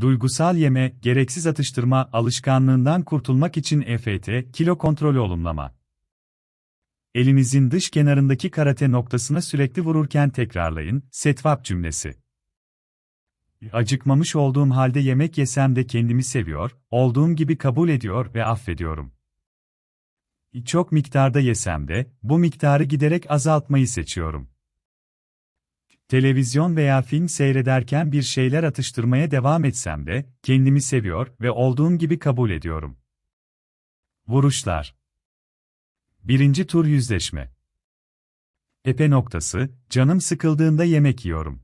Duygusal yeme, gereksiz atıştırma alışkanlığından kurtulmak için EFT, kilo kontrolü olumlama. Elinizin dış kenarındaki karate noktasına sürekli vururken tekrarlayın, setvap cümlesi. Acıkmamış olduğum halde yemek yesem de kendimi seviyor, olduğum gibi kabul ediyor ve affediyorum. Çok miktarda yesem de, bu miktarı giderek azaltmayı seçiyorum. Televizyon veya film seyrederken bir şeyler atıştırmaya devam etsem de, kendimi seviyor ve olduğum gibi kabul ediyorum. Vuruşlar Birinci tur yüzleşme. Epe noktası, canım sıkıldığında yemek yiyorum.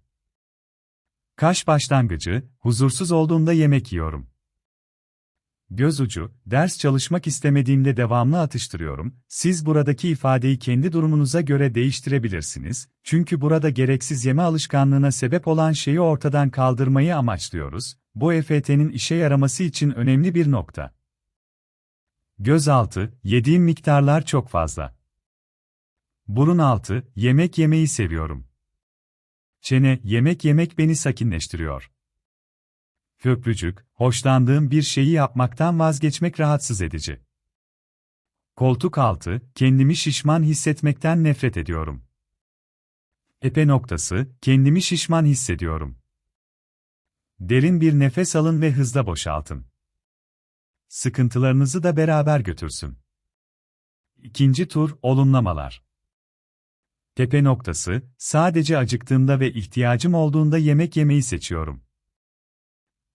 Kaş başlangıcı, huzursuz olduğumda yemek yiyorum. Göz ucu, ders çalışmak istemediğimde devamlı atıştırıyorum. Siz buradaki ifadeyi kendi durumunuza göre değiştirebilirsiniz. Çünkü burada gereksiz yeme alışkanlığına sebep olan şeyi ortadan kaldırmayı amaçlıyoruz. Bu EFT'nin işe yaraması için önemli bir nokta. Göz altı, yediğim miktarlar çok fazla. Burun altı, yemek yemeyi seviyorum. Çene, yemek yemek beni sakinleştiriyor. Köprücük, hoşlandığım bir şeyi yapmaktan vazgeçmek rahatsız edici. Koltuk altı, kendimi şişman hissetmekten nefret ediyorum. Epe noktası, kendimi şişman hissediyorum. Derin bir nefes alın ve hızla boşaltın. Sıkıntılarınızı da beraber götürsün. İkinci tur, olumlamalar. Tepe noktası, sadece acıktığımda ve ihtiyacım olduğunda yemek yemeyi seçiyorum.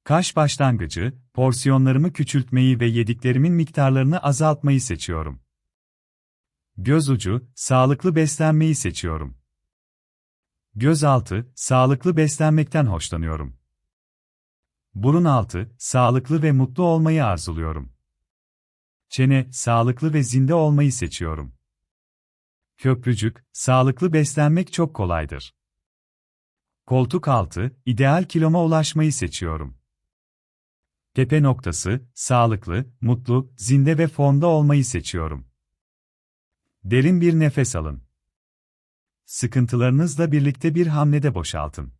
Kaş başlangıcı, porsiyonlarımı küçültmeyi ve yediklerimin miktarlarını azaltmayı seçiyorum. Göz ucu, sağlıklı beslenmeyi seçiyorum. Göz altı, sağlıklı beslenmekten hoşlanıyorum. Burun altı, sağlıklı ve mutlu olmayı arzuluyorum. Çene, sağlıklı ve zinde olmayı seçiyorum. Köprücük, sağlıklı beslenmek çok kolaydır. Koltuk altı, ideal kiloma ulaşmayı seçiyorum. Tepe noktası, sağlıklı, mutlu, zinde ve formda olmayı seçiyorum. Derin bir nefes alın. Sıkıntılarınızla birlikte bir hamlede boşaltın.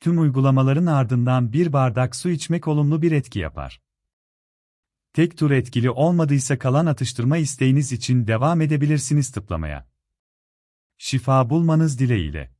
Tüm uygulamaların ardından bir bardak su içmek olumlu bir etki yapar. Tek tur etkili olmadıysa kalan atıştırma isteğiniz için devam edebilirsiniz tıplamaya. Şifa bulmanız dileğiyle.